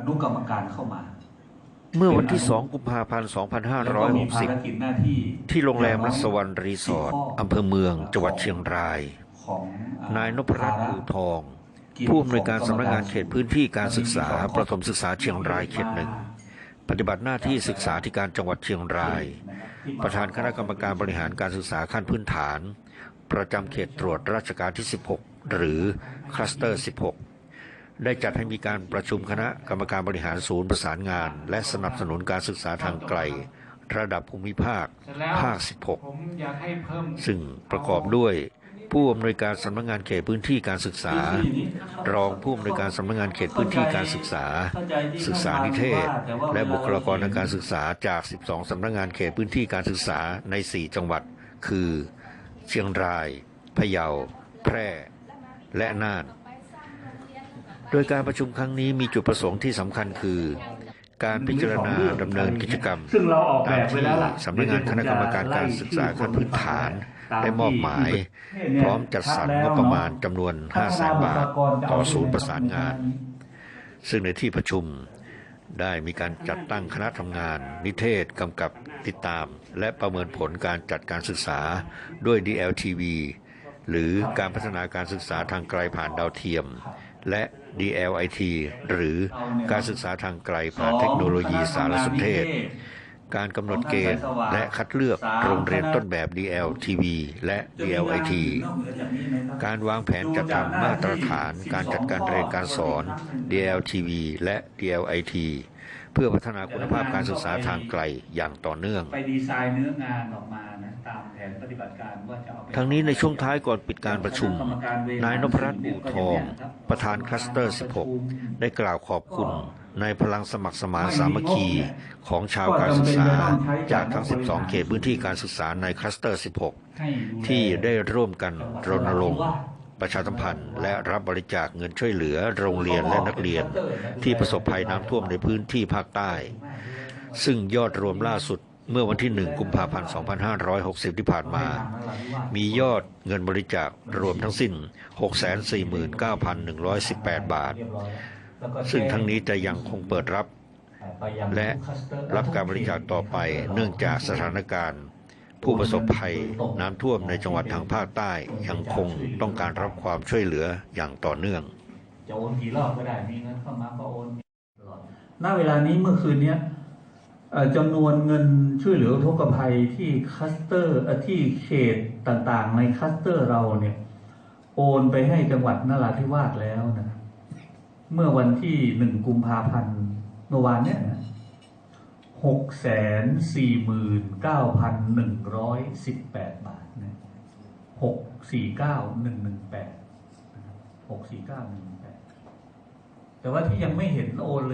อนุกรรมการเข้ามา เมื่อวันที่ 2 กุมภาพันธ์ 2560 ที่โรงแรมรัศวรรณรีสอร์ทอำเภอเมือง จังหวัดเชียงราย นายนพรัตน์อู่ทอง ผู้อำนวยการสำนักงานเขตพื้นที่การศึกษา ประถมศึกษาเชียงรายเขตหนึ่งปฏิบัติหน้าที่ศึกษาธิการจังหวัดเชียงราย ประธานคณะกรรมการบริหารการศึกษาขั้นพื้นฐาน ประจำเขตตรวจราชการที่ 16 หรือคลัสเตอร์ 16 ได้จัดให้มีการประชุมคณะกรรมการบริหารศูนย์ประสานงาน และสนับสนุนการศึกษาทางไกล ระดับภูมิภาค ภาค 16 ซึ่งประกอบด้วยผู้อำนวยการสำนักงานเขตพื้นที่การศึกษา รองผู้อำนวยการสำนักงานเขตพื้นที่การศึกษา ศึกษานิเทศแต่ว่าและบุคลากรทางการศึกษาจาก 12 สำนักงานเขตพื้นที่การศึกษาใน 4 จังหวัด คือ เชียงราย พะเยา แพร่ และน่าน โดยการประชุมครั้งนี้มีจุดประสงค์ที่สำคัญคือ การพิจารณาดำเนินกิจกรรมซึ่งเราออกแบตามบไว้ที่แล้วล่ะสำนักงานคณะกรรมการการศึกษาขั้นพื้นฐานได้มอบหมาย พร้อมจัดสรรงบประมาณจำนวน5 0 0แสนบาทต่อศูนย์ประสานงาน ซึ่งในที่ประชุมได้มีการจัดตั้งคณะทำงาน นิเทศกำกับติดตาม และประเมินผลการจัดการศึกษาด้วย DLTV หรือการพัฒนาการศึกษาทางไกลผ่านดาวเทียม และ DLIT หรือการศึกษาทางไกลผ่านเทคโนโลยีสารสนเทศ การกำหนดเกณฑ์และคัดเลือกโรงเรียนต้นแบบ DLTV และ DLIT การวางแผนจัดทำมาตรฐานการจัดการเรียนการสอน DLTV และ DLIT เพื่อพัฒนาคุณภาพการศึกษาทางไกลอย่างต่อเนื่อง ไปดีไซน์เนื้องานออกมานะ นปฏิบัติการว่าจะเอาไปทั้งนี้ในช่วงท้ายก่อนปิดการประชุม นายนพรัตน์อู่ทอง ประธานคลัสเตอร์ 16 ได้กล่าวขอบคุณในพลังสมัครสมานสามัคคีของชาวการศึกษาจากทั้ง 12 เขตพื้นที่การศึกษาในคลัสเตอร์ 16ให้ดูแลที่ได้ร่วมกันรณรงค์ว่าประชาสัมพันธ์และรับบริจาคเงินช่วยเหลือโรงเรียนและนักเรียน ที่ประสบภัยน้ำท่วมในพื้นที่ภาคใต้ ซึ่งยอดรวมล่าสุด เมื่อวันที่ 1 กุมภาพันธ์ 2560 ที่ผ่านมา มียอดเงินบริจาครวมทั้งสิ้น 649,118 บาท ซึ่งทั้งนี้จะยังคงเปิดรับ และรับการบริจาคต่อไปเนื่องจากสถานการณ์ ผู้ประสบภัยน้ำท่วมในจังหวัดทางภาคใต้ยังคงต้องการรับความช่วยเหลืออย่างต่อเนื่องจะโอนกี่รอบก็ได้มีเงินเข้ามาก็โอนตลอดณเวลานี้เมื่อคืนเนี้ย จำนวนเงินช่วยเหลืออุทกภัยที่คัสเตอร์ที่เขตต่างๆ ในคัสเตอร์เราเนี่ย โอนไปให้จังหวัดนราธิวาสแล้วนะเมื่อวันที่หนึ่งกุมภาพันธ์เมื่อวานเนี้ยนะหกแสนสี่หมื่นเก้าพันหนึ่งร้อยสิบแปดบาทนะหกสี่เก้าหนึ่งหนึ่งแปดหกสี่เก้าหนึ่งแปดแต่ว่าที่ยังไม่เห็นโอนเลย